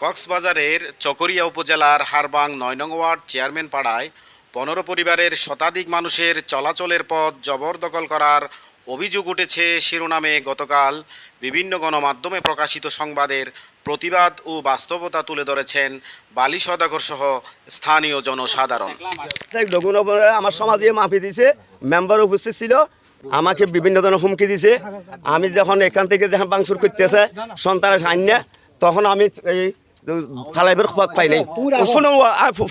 কক্সবাজারের চকরিয়া উপজেলার হারবাং নয় নং ওয়ার্ড চেয়ারম্যান পাড়ায় পনেরো পরিবারের শতাধিক মানুষের চলাচলের পথ জবরদখল করার অভিযোগ উঠেছে শিরোনামে গতকাল বিভিন্ন গণমাধ্যমে প্রকাশিত সংবাদের প্রতিবাদ ও বাস্তবতা তুলে ধরেছেন বালি সদাগর সহ স্থানীয় জনসাধারণ। আমার সমাজে মাফি দিছে মেম্বার উপস্থিত ছিল, আমাকে বিভিন্ন ধরনের হুমকি দিছে। আমি যখন এখান থেকে যখন বাংসুর করতেছে, সন্তানের সাইন্য তখন আমি এই ফালাইবের পথ পাই নাই। শুনো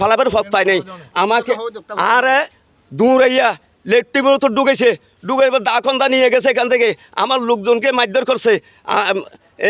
ফালাইবের পথ পাই নাই। আমাকে আর দূরাইয়া লেট্টি তো ঢুকেছে। ঢুকে এবার দাখন্দা নিয়ে গেছে এখান থেকে। আমার লোকজনকে মারধর করছে।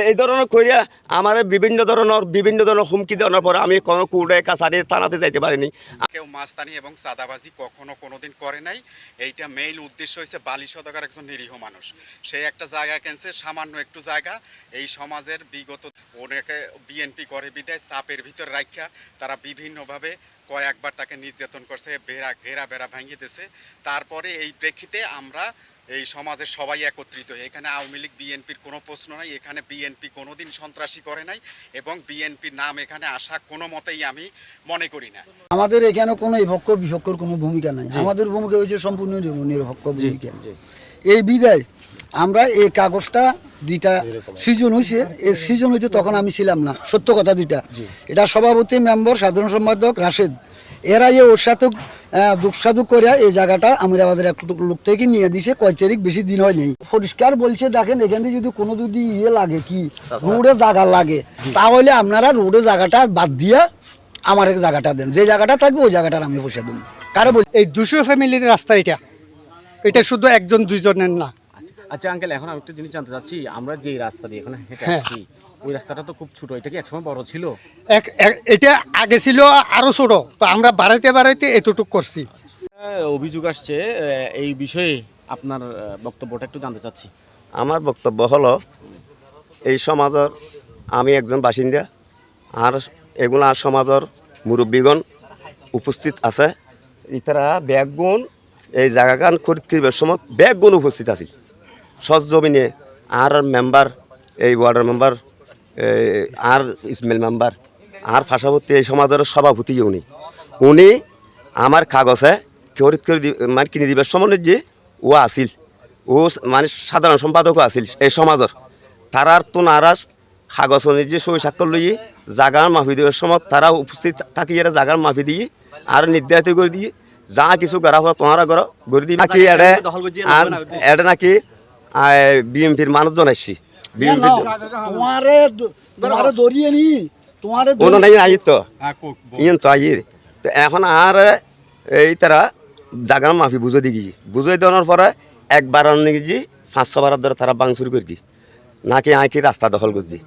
এই ধরনের করিয়া আমার বিভিন্ন ধরনের বিভিন্ন ধরনের হুমকি দেওয়ার পরে আমি কোনো কুড়ে কাছারি থানাতে যাইতে পারিনি। কেউ মাস্তানি এবং চাঁদাবাজি কখনো কোনোদিন করে নাই। এইটা মেইন উদ্দেশ্য হয়েছে বালি সদকার একজন নিরীহ মানুষ। সে একটা জায়গা কেনছে সামান্য একটু জায়গা। এই সমাজের বিগত অনেকে বিএনপি করে বিদায় চাপের ভিতর রাখা তারা বিভিন্নভাবে কয়েকবার তাকে নির্যাতন করছে বেড়া ঘেরা বেড়া ভাঙিয়ে দিয়েছে। তারপরে এই প্রেক্ষিতে আমরা এই সমাজের সবাই একত্রিত। হই। এখানে আওয়ামী লীগ বিএনপির কোনো প্রশ্ন নাই এখানে বিএনপি কোনোদিন সন্ত্রাসী করে নাই এবং বিএনপির নাম এখানে আসা কোনো মতেই আমি মনে করি না। আমাদের এখানে কোনো বিভক্ষ বিভক্ষর কোনো ভূমিকা নাই। আমাদের ভূমিকা হয়েছে সম্পূর্ণ নির- নিরপেক্ষ ভূমিকা। এই বিদায় আমরা এই কাগজটা দুইটা সৃজন হয়েছে এই সৃজন হয়েছে তখন আমি ছিলাম না সত্য কথা দুইটা। এটা সভাপতি মেম্বার সাধারণ সম্পাদক রাশেদ। এরা এ ওর সাথে দুঃসাধু করে এই জায়গাটা আমিরাবাদের এক লোক থেকে নিয়ে দিছে কয় তারিখ বেশি দিন হয় নেই। পরিষ্কার বলছে দেখেন এখান থেকে যদি কোনো যদি ইয়ে লাগে কি রোডে জায়গা লাগে তাহলে আপনারা রোডে জায়গাটা বাদ দিয়া আমার এক জায়গাটা দেন। যে জায়গাটা থাকবে ওই জায়গাটার আমি বসে দেবো। কারও বল এই দুশো ফ্যামিলির রাস্তা এটা। এটা শুধু একজন দুইজনের না। আচ্ছা আঙ্কেল এখন আমি একটা জিনিস জানতে চাচ্ছি। আমরা যে রাস্তা দিয়ে এখানে হেঁটে হ্যাঁ। আসছি ওই রাস্তাটা তো খুব ছোট। এটা কি একসময় বড় ছিল? এক এক- এটা আগে ছিল আরও ছোট। তো আমরা বাড়াইতে বাড়াইতে এতটুক করছি। অভিযোগ আসছে এই বিষয়ে আপনার বক্তব্যটা একটু জানতে চাচ্ছি। আমার বক্তব্য হলো এই সমাজের আমি একজন বাসিন্দা আর এগুলা সমাজের মুরব্বীগণ উপস্থিত আছে। ইতারা ব্যাগগুণ এই জায়গাগান খরিদ সময় ব্যাগগুণ উপস্থিত আছিল সজমিনে আর মেম্বার এই ওয়ার্ডের মেম্বার আর ইসমাইল মেম্বার আর পাশাপাশি এই সমাজের সভাপতি উনি। উনি আমার কাগজে খরিদ করে মানে কিনে দিবার সময় যে ও আছিল ও মানে সাধারণ সম্পাদকও আছিল এই সমাজের। তারার তো নারাজ কাগজ নিজে সই স্বাক্ষর লইয়ে জাগার মাফি দেওয়ার সময় তারা উপস্থিত থাকি এরা জাগার মাফি দিয়ে আর নির্ধারিত করে দিয়ে যা কিছু করা হয় তোমারা করো করে এডে আর এডে নাকি বিএমপির মানুষজন আসছি তো। এখন আর এই তারা জাগার মাফি বুঝে দি গিয়ে বুঝে দেওয়ার পরে একবার নাকি পাঁচশো বারের ধরে তারা বাংসুর করে দি নাকি আঁকি রাস্তা দখল করছি।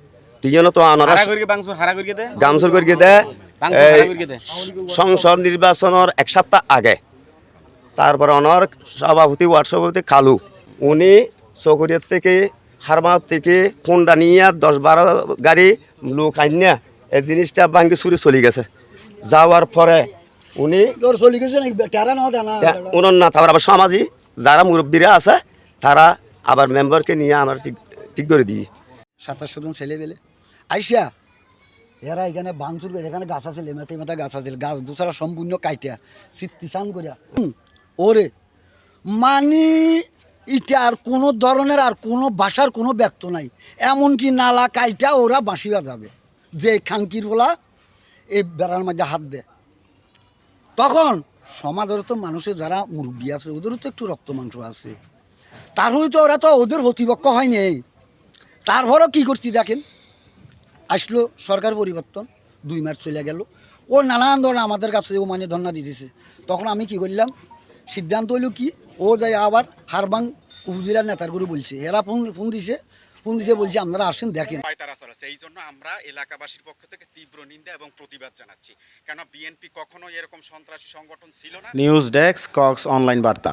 তিনজন তো আনারা হারা করিকে বাংসুর হারা দে? গামসুর করে দে। বাংসুর হারা করিকে দে। সংসদ নির্বাচনের এক সপ্তাহ আগে। তারপর অনর সভাপতি ওয়ার্ড সভাপতি কালু উনি চকরিয়ার থেকে হারমাত থেকে ফোনটা নিয়ে দশ বারো গাড়ি লোক আনিয়া এই জিনিসটা ভাঙ্গি চুরি চলে গেছে। যাওয়ার পরে উনি চলি গেছে না? উনার না তারপর আবার সমাজী যারা মুরব্বীরা আছে তারা আবার মেম্বারকে নিয়ে আমার ঠিক ঠিক করে দিই। সাতাশশো জন ছেলে পেলে আইসা এরা এখানে ভাঙচুর করে এখানে গাছ আছে লেমাতে মাথা গাছ আছে গাছ দুসারা সম্পূর্ণ কাইটা সিত্তিসান করিয়া। ওরে মানে ইটা আর কোনো ধরনের আর কোনো বাসার কোনো ব্যক্ত নাই। এমনকি নালা কাইটা ওরা বাঁশি যাবে যে খানকির বলা এই বেড়ার মধ্যে হাত দেয়। তখন সমাজের তো মানুষের যারা মুরব্বী আছে, ওদেরও তো একটু রক্ত মাংস আছে। তার হয়তো ওরা তো ওদের প্রতিপক্ষ হয়নি তারপরও কি করছি দেখেন? আসলো সরকার পরিবর্তন, দুই মাস চলে গেল। ও নানান ধরনের আমাদের কাছে ও মানে ধর্ণা দিতেছে। তখন আমি কি করলাম? সিদ্ধান্ত হইল কি ও যাই আবার হারবাং উপজেলার নেতার করে বলছে। এরা ফোন ফোন দিছে ফোন দিছে বলছে আপনারা আসেন দেখেন। এই জন্য আমরা এলাকাবাসীর পক্ষ থেকে তীব্র নিন্দা এবং প্রতিবাদ জানাচ্ছি। কেন বিএনপি কখনো এরকম সন্ত্রাসী সংগঠন ছিল না? নিউজ ডেস্ক কক্স অনলাইন বার্তা।